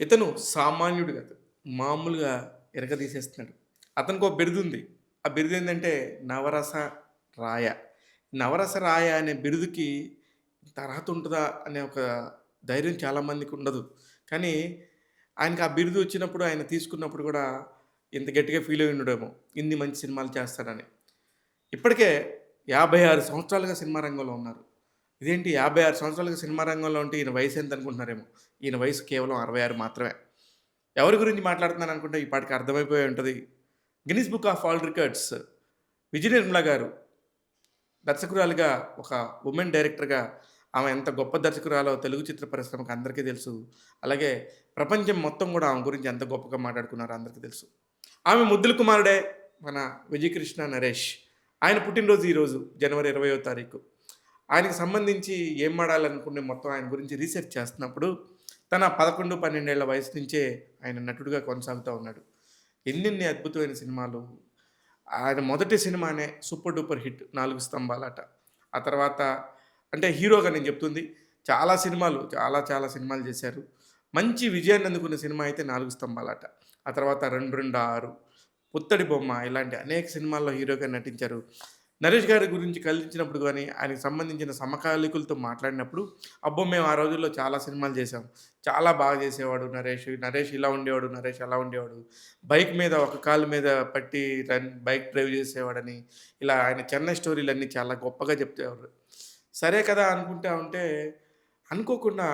ఇతను సామాన్యుడు కాదు మామూలుగా ఎరగదీసేస్తున్నాడు. అతనికి ఒక బిరుదు ఉంది. ఆ బిరుదు ఏంటంటే నవరస రాయ. నవరస రాయ అనే బిరుదుకి అర్హత ఉంటుందా అనే ఒక ధైర్యం చాలామందికి ఉండదు. కానీ ఆయనకి ఆ బిరుదు వచ్చినప్పుడు ఆయన తీసుకున్నప్పుడు కూడా ఇంత గట్టిగా ఫీల్ అయి ఉండడేమో. ఇన్ని మంచి సినిమాలు చేస్తాడని. ఇప్పటికే యాభై ఆరు సంవత్సరాలుగా సినిమా రంగంలో ఉన్నారు. ఇదేంటి? యాభై ఆరు సంవత్సరాలుగా సినిమా రంగంలో ఉంటే ఈయన వయసు ఎంత అనుకుంటున్నారేమో? ఈయన వయసు కేవలం అరవై ఆరు మాత్రమే. ఎవరి గురించి మాట్లాడుతున్నాను అనుకుంటే ఈ పాటికి అర్థమైపోయి ఉంటుంది. Guinness book of all records. Vijaya Nirmala గారు దర్శకురాలుగా ఒక ఉమెన్ డైరెక్టర్గా ఆమె ఎంత గొప్ప దర్శకురాలో తెలుగు చిత్ర పరిశ్రమకు అందరికీ తెలుసు. అలాగే ప్రపంచం మొత్తం కూడా ఆమె గురించి ఎంత గొప్పగా మాట్లాడుకున్నారో అందరికీ తెలుసు. ఆమె ముద్దుల కుమారుడే మన విజయకృష్ణ నరేష్. ఆయన పుట్టినరోజు ఈరోజు జనవరి ఇరవయో తారీఖు. ఆయనకి సంబంధించి ఏం ఆడాలనుకునే మొత్తం ఆయన గురించి రీసెర్చ్ చేస్తున్నప్పుడు తన పదకొండు పన్నెండేళ్ళ వయసు నుంచే ఆయన నటుడుగా కొనసాగుతూ ఉన్నాడు. ఎన్నెన్ని అద్భుతమైన సినిమాలు. ఆయన మొదటి సినిమానే సూపర్ డూపర్ హిట్ నాలుగు స్తంభాలట. ఆ తర్వాత అంటే హీరోగా నేను చెప్తుంది చాలా సినిమాలు చాలా చాలా సినిమాలు చేశారు. మంచి విజయాన్ని అందుకున్న సినిమా అయితే నాలుగు స్తంభాలట. ఆ తర్వాత రెండు రెండు ఆరు పుత్తడి బొమ్మ ఇలాంటి అనేక సినిమాల్లో హీరోగా నటించారు. నరేష్ గారి గురించి కలిసినప్పుడు కానీ ఆయనకు సంబంధించిన సమకాలీకులతో మాట్లాడినప్పుడు అబ్బో మేము ఆ రోజుల్లో చాలా సినిమాలు చేసాం చాలా బాగా చేసేవాడు నరేష్ నరేష్ ఇలా ఉండేవాడు నరేష్ అలా ఉండేవాడు. బైక్ మీద ఒక కాలు మీద పట్టి రన్ బైక్ డ్రైవ్ చేసేవాడని ఇలా ఆయన చెన్నై స్టోరీలన్నీ చాలా గొప్పగా చెప్తేవారు. సరే కదా అనుకుంటా ఉంటే అనుకోకుండా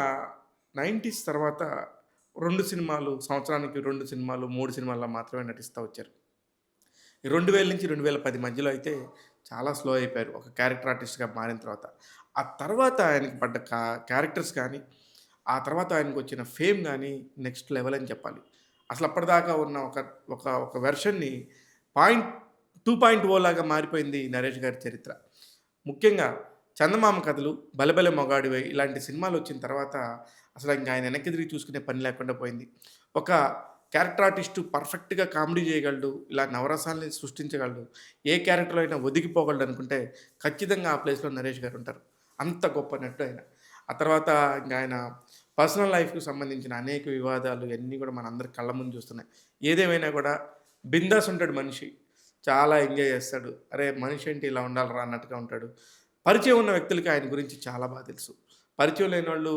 నైంటీస్ తర్వాత రెండు సినిమాలు సంవత్సరానికి రెండు సినిమాలు మూడు సినిమాల్లో మాత్రమే నటిస్తూ వచ్చారు. రెండు వేల నుంచి రెండు వేల పది మధ్యలో అయితే చాలా స్లో అయిపోయారు. ఒక క్యారెక్టర్ ఆర్టిస్ట్గా మారిన తర్వాత. ఆ తర్వాత ఆయనకి పడ్డ కా క్యారెక్టర్స్ కానీ ఆ తర్వాత ఆయనకు వచ్చిన ఫేమ్ కానీ నెక్స్ట్ లెవెల్ అని చెప్పాలి. అసలు అప్పటిదాకా ఉన్న ఒక ఒక ఒక వెర్షన్ని పాయింట్ టూ పాయింట్ ఓ లాగా మారిపోయింది నరేష్ గారి చరిత్ర. ముఖ్యంగా చందమామ కథలు బలబల మొగాడివే ఇలాంటి సినిమాలు వచ్చిన తర్వాత అసలు ఇంకా ఆయన వెనక్కి తిరిగి చూసుకునే పని లేకుండా పోయింది. ఒక క్యారెక్టర్ ఆర్టిస్టు పర్ఫెక్ట్గా కామెడీ చేయగలడు ఇలా నవరసాలని సృష్టించగలడు ఏ క్యారెక్టర్ అయినా ఒదిగిపోగలడు అనుకుంటే ఖచ్చితంగా ఆ ప్లేస్లో నరేష్ గారు ఉంటారు. అంత గొప్ప నటుడు ఆయన. ఆ తర్వాత ఇంకా ఆయన పర్సనల్ లైఫ్కి సంబంధించిన అనేక వివాదాలు ఇవన్నీ కూడా మన అందరి కళ్ళ ముందు చూస్తున్నాయి. ఏదేమైనా కూడా బిందాస్ ఉంటాడు మనిషి. చాలా ఎంజాయ్ చేస్తాడు. అరే మనిషి ఏంటి ఇలా ఉండాలిరా అన్నట్టుగా ఉంటాడు. పరిచయం ఉన్న వ్యక్తులకి ఆయన గురించి చాలా బాగా తెలుసు. పరిచయం లేని వాళ్ళు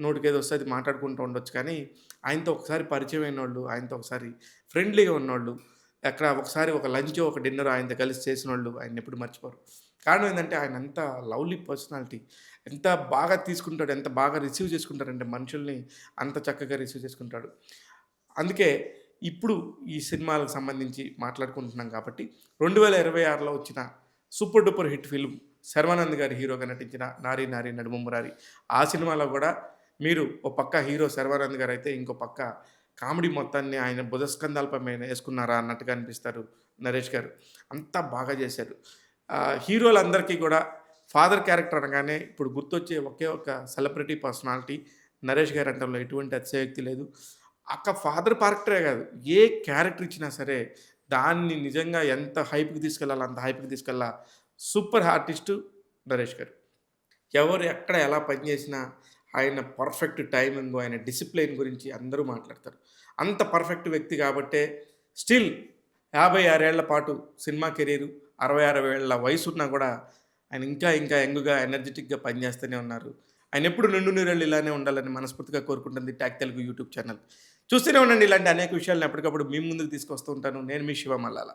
నోటికేదో వస్తే అది మాట్లాడుకుంటూ ఉండొచ్చు కానీ ఆయనతో ఒకసారి పరిచయం అయిన వాళ్ళు ఆయనతో ఒకసారి ఫ్రెండ్లీగా ఉన్నవాళ్ళు ఎక్కడ ఒకసారి ఒక లంచ్ ఒక డిన్నర్ ఆయనతో కలిసి చేసిన వాళ్ళు ఆయన ఎప్పుడు మర్చిపోరు. కారణం ఏంటంటే ఆయన అంత లవ్లీ పర్సనాలిటీ ఎంత బాగా తీసుకుంటాడు ఎంత బాగా రిసీవ్ చేసుకుంటాడంటే మనుషుల్ని అంత చక్కగా రిసీవ్ చేసుకుంటాడు. అందుకే ఇప్పుడు ఈ సినిమాలకు సంబంధించి మాట్లాడుకుంటున్నాం కాబట్టి రెండు వేల ఇరవై ఆరులో వచ్చిన super duper hit film Sharwanand గారి హీరోగా నటించిన నారీ నారీ నడుము మురారి. ఆ సినిమాలో కూడా మీరు ఓ పక్క హీరో శర్వానంద్ గారు అయితే ఇంకో పక్క కామెడీ మొత్తాన్ని ఆయన బుధస్కంధాలపై వేసుకున్నారా అన్నట్టుగా అనిపిస్తారు నరేష్ గారు. అంతా బాగా చేశారు. హీరోలందరికీ కూడా ఫాదర్ క్యారెక్టర్ అనగానే ఇప్పుడు గుర్తొచ్చే ఒకే ఒక సెలబ్రిటీ పర్సనాలిటీ నరేష్ గారు అంటంలో ఎటువంటి అతిశయోక్తి లేదు. అక్క ఫాదర్ క్యారెక్టరే కాదు ఏ క్యారెక్టర్ ఇచ్చినా సరే దాన్ని నిజంగా ఎంత హైప్కి తీసుకెళ్ళాలి అంత హైప్కి తీసుకెళ్ళా సూపర్ ఆర్టిస్టు నరేష్ గారు. ఎవరు ఎక్కడ ఎలా పనిచేసినా ఆయన పర్ఫెక్ట్ టైమింగ్ ఆయన డిసిప్లిన్ గురించి అందరూ మాట్లాడతారు. అంత పర్ఫెక్ట్ వ్యక్తి కాబట్టే స్టిల్ యాభై ఆరేళ్ళ పాటు సినిమా కెరీరు అరవై ఆరు ఏళ్ళ వయసు ఉన్నా కూడా ఆయన ఇంకా ఇంకా యంగ్గా ఎనర్జెటిక్గా పనిచేస్తూనే ఉన్నారు. ఆయన ఎప్పుడు నిండు నీరెళ్ళు ఇలానే ఉండాలని మనస్ఫూర్తిగా కోరుకుంటుంది ట్యాక్ తెలుగు యూట్యూబ్ ఛానల్. చూస్తూనే ఉండండి ఇలాంటి అనేక విషయాలను ఎప్పటికప్పుడు మీ ముందుకు తీసుకొస్తూ ఉంటాను. నేను మీ శివ మల్లాలా.